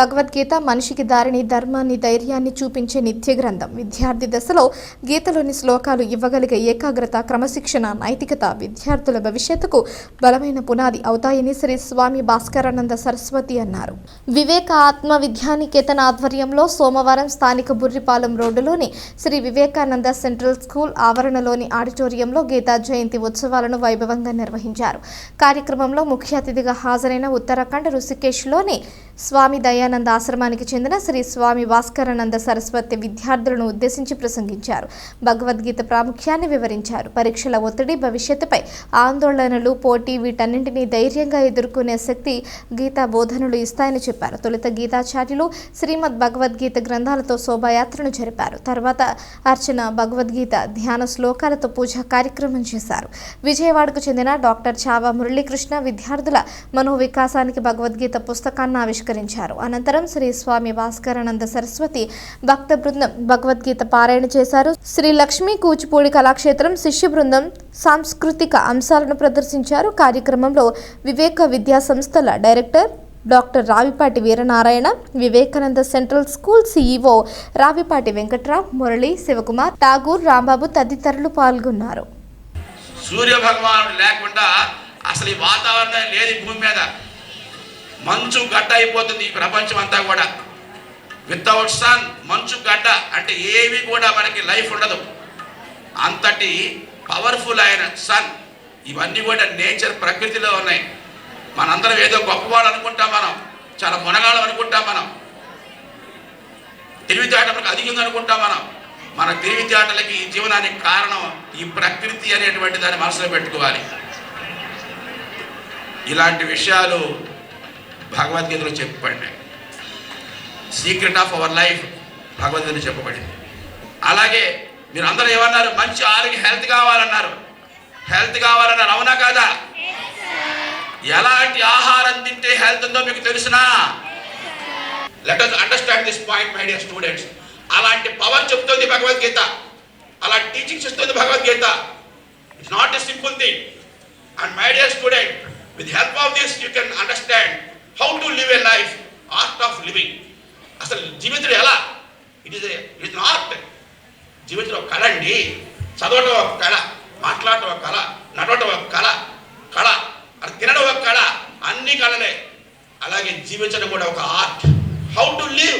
భగవద్గీత మనిషికి దారిని ధర్మాన్ని ధైర్యాన్ని చూపించే నిత్య గ్రంథం. విద్యార్థి దశలో గీతలోని శ్లోకాలు ఇవ్వగలిగే ఏకాగ్రత క్రమశిక్షణ నైతికత విద్యార్థుల భవిష్యత్తుకు బలమైన పునాది అవుతాయని శ్రీ స్వామి భాస్కరానంద సరస్వతి అన్నారు. వివేక ఆత్మ విద్యానికేతన ఆధ్వర్యంలో సోమవారం స్థానిక బుర్రిపాలెం రోడ్డులోని శ్రీ వివేకానంద సెంట్రల్ స్కూల్ ఆవరణలోని ఆడిటోరియంలో గీతా జయంతి ఉత్సవాలను వైభవంగా నిర్వహించారు. కార్యక్రమంలో ముఖ్య అతిథిగా హాజరైన ఉత్తరాఖండ్ ఋషికేశ్లోని స్వామి దయానంద ఆశ్రమానికి చెందిన శ్రీ స్వామి భాస్కరానంద సరస్వతి విద్యార్థులను ఉద్దేశించి ప్రసంగించారు. భగవద్గీత ప్రాముఖ్యాన్ని వివరించారు. పరీక్షల ఒత్తిడి భవిష్యత్తుపై ఆందోళనలు పోటీ వీటన్నింటినీ ధైర్యంగా ఎదుర్కొనే శక్తి గీతా బోధనలు ఇస్తాయని చెప్పారు. తొలుత గీతాచార్యులు శ్రీమద్ భగవద్గీత గ్రంథాలతో శోభాయాత్రను జరిపారు. తర్వాత అర్చన భగవద్గీత ధ్యాన శ్లోకాలతో పూజా కార్యక్రమం చేశారు. విజయవాడకు చెందిన డాక్టర్ చావా మురళీకృష్ణ విద్యార్థుల మనోవికాసానికి భగవద్గీత పుస్తకాన్ని ఆవిష్కరించారు. అనంతరం శ్రీ స్వామి భాస్కరానంద సరస్వతి భక్త బృందం భగవద్గీత పారాయణ చేశారు. శ్రీ లక్ష్మీ కూచిపూడి కళాక్షేత్రం శిష్య బృందం సాంస్కృతిక అంశాలను ప్రదర్శించారు. కార్యక్రమంలో వివేక విద్యా సంస్థల director doctor Ravipati Veeranarayana Vivekananda central school CEO Ravipati Venkatrao Murali Shivakumar Tagore Rambabu తదితరులు పాల్గొన్నారు. సూర్య భగవానుడు లేకుండా అసలు ఈ వాతావరణం లేదు భూమి మీద మంచు గడ్డ అయిపోతుంది ఈ ప్రపంచం అంతా కూడా. వితౌట్ సన్ మంచు గడ్డ అంటే ఏవి కూడా మనకి లైఫ్ ఉండదు. అంతటి పవర్ఫుల్ అయిన సన్ ఇవన్నీ కూడా నేచర్ ప్రకృతిలో ఉన్నాయి. మనందరం ఏదో గొప్పవాడు అనుకుంటాం మనం చాలా మునగాళ్ళం అనుకుంటాం మనం. తెలివితేటలకు అధికంగా అనుకుంటాం మనం. మన తెలివితేటలకి ఈ జీవనానికి కారణం ఈ ప్రకృతి అనేటువంటి దాన్ని మనసులో పెట్టుకోవాలి. ఇలాంటి విషయాలు భగవద్గీతలో చెప్పబడినాయి. సీక్రెట్ ఆఫ్ అవర్ లైఫ్ భగవద్గీతలో చెప్పబడింది. అలాగే మీరు అందరూ ఏమన్నారు? మంచి ఆరోగ్య హెల్త్ కావాలన్నారు. హెల్త్ కావాలన్నారు. అవునా కాదా? ఎలాంటి ఆహారం తింటే హెల్త్ ఉందో మీకు తెలుసునా? Let us understand this point my dear students అలాంటి పవర్ చెప్తుంది భగవద్గీత. అలాంటి టీచింగ్స్ ఇస్తుంది Bhagavad Gita. It's not a simple thing and my dear student with help of this you can understand how to live a life art of living అసలు జీవితం ఎలా? It is it art జీవితం ఒక కళ అండి. చదవటం ఒక కళ మాట్లాడటం ఒక కళ నడవటం ఒక కళ కళ అది తినడం ఒక కళ అన్ని కళలే. అలాగే జీవించడం కూడా ఒక ఆర్ట్ హౌ టు లివ్